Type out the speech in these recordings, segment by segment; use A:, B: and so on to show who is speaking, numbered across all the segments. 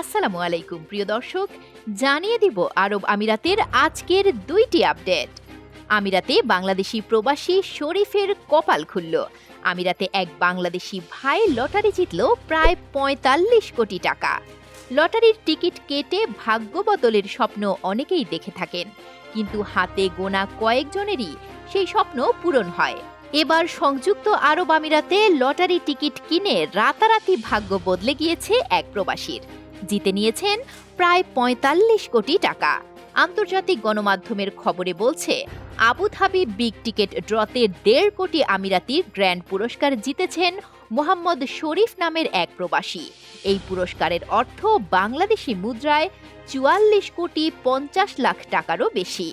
A: আসসালামু আলাইকুম, প্রিয় দর্শক। জানিয়ে দিব আরব আমিরাতের আজকের দুইটি আপডেট। আমিরাতে বাংলাদেশি প্রবাসী শরীফের কপাল খুলল। আমিরাতে এক বাংলাদেশি ভাই লটারি জিতল প্রায় পঁয়তাল্লিশ কোটি টাকা। লটারির টিকিট কেটে ভাগ্য বদলের স্বপ্ন অনেকেই দেখে থাকেন। কিন্তু হাতে গোনা কয়েকজনেরই সেই স্বপ্ন পূরণ হয়। এবার সংযুক্ত আরব আমিরাতে লটারি টিকিট কিনে রাতারাতি ভাগ্য বদলে গিয়েছে এক প্রবাসীর। জিতে নিয়েছেন প্রায় পঁয়তাল্লিশ কোটি টাকা। আন্তর্জাতিক গণমাধ্যমের খবরে বলছে, আবুধাবি বিগ টিকেট ড্রতে দেড় কোটি আমিরাতির গ্র্যান্ড পুরস্কার জিতেছেন মোহাম্মদ শরীফ নামের এক প্রবাসী। এই পুরস্কারের অর্থ বাংলাদেশি মুদ্রায় চুয়াল্লিশ কোটি পঞ্চাশ লাখ টাকারও বেশি।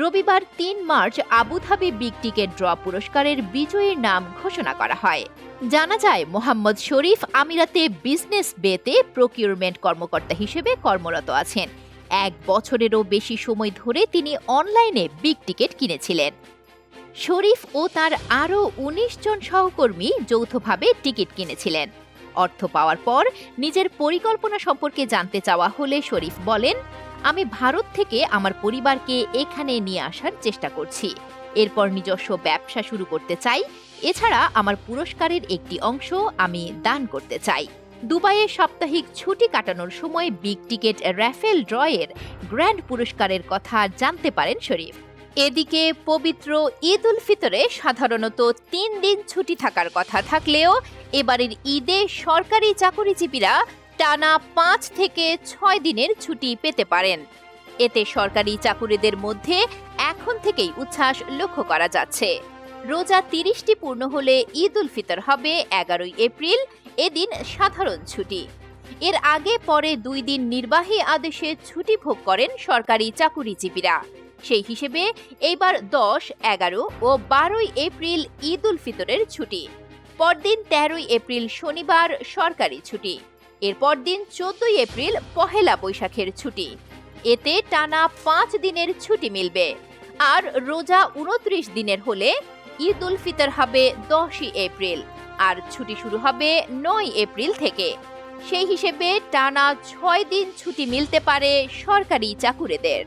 A: রবিবার তিন March Abu Dhabi big ticket draw পুরস্কারের বিজয়ীর নাম ঘোষণা করা হয়। জানা যায়, মোহাম্মদ শরীফ আমিরাতে বিজনেস বেতে প্রকিউরমেন্ট কর্মকর্তা হিসেবে কর্মরত আছেন। এক বছরেরও বেশি সময় ধরে তিনি অনলাইনে বিগ টিকেট কিনেছিলেন। শরীফ ও তার আরও উনিশ জন সহকর্মী যৌথভাবে টিকিট কিনেছিলেন। অর্থ পাওয়ার পর নিজের পরিকল্পনা সম্পর্কে জানতে চাওয়া হলে শরীফ বলেন আমি ভারত থেকে আমার পরিবারকে এখানে নিয়ে আসার চেষ্টা করছি। এরপর নিজস্ব ব্যবসা শুরু করতে চাই। এছাড়া আমার পুরস্কারের একটি অংশ আমি দান করতে চাই। দুবাইয়ে সাপ্তাহিক ছুটি কাটানোর সময় বিগ টিকেট র্যাফেল ড্রয়ের গ্র্যান্ড পুরস্কারের কথা জানতে পারেন শরীফ। এদিকে পবিত্র ঈদ উল ফিতরে সাধারণত তিন দিন ছুটি থাকার কথা থাকলেও এবারের ঈদে সরকারি চাকরিজীবীরা টানা পাঁচ থেকে ছয় দিনের ছুটি পেতে পারেন। এতে সরকারি চাকুরিদের মধ্যে এখন থেকেই উচ্ছ্বাস লক্ষ্য করা যাচ্ছে। রোজা তিরিশটি পূর্ণ হলে ঈদ উল ফিতর হবে এগারোই এপ্রিল, এদিন সাধারণ ছুটি। এর আগে পরে দুই দিন নির্বাহী আদেশে ছুটি ভোগ করেন সরকারি চাকুরিজীবীরা। সেই হিসেবে এইবার দশ, এগারো ও বারোই এপ্রিল ঈদ উল ফিতরের ছুটি। পরদিন তেরোই এপ্রিল শনিবার সরকারি ছুটি। এরপর দিন চোদ্দই এপ্রিল পহেলা বৈশাখের ছুটি। এতে টানা পাঁচ দিনের ছুটি মিলবে। আর রোজা উনত্রিশ দিনের হলে ঈদ উল ফিতর হবে দশই এপ্রিল। আর ছুটি শুরু হবে নয় এপ্রিল থেকে। সেই হিসেবে টানা ছয় দিন ছুটি মিলতে পারে সরকারি চাকুরেদের।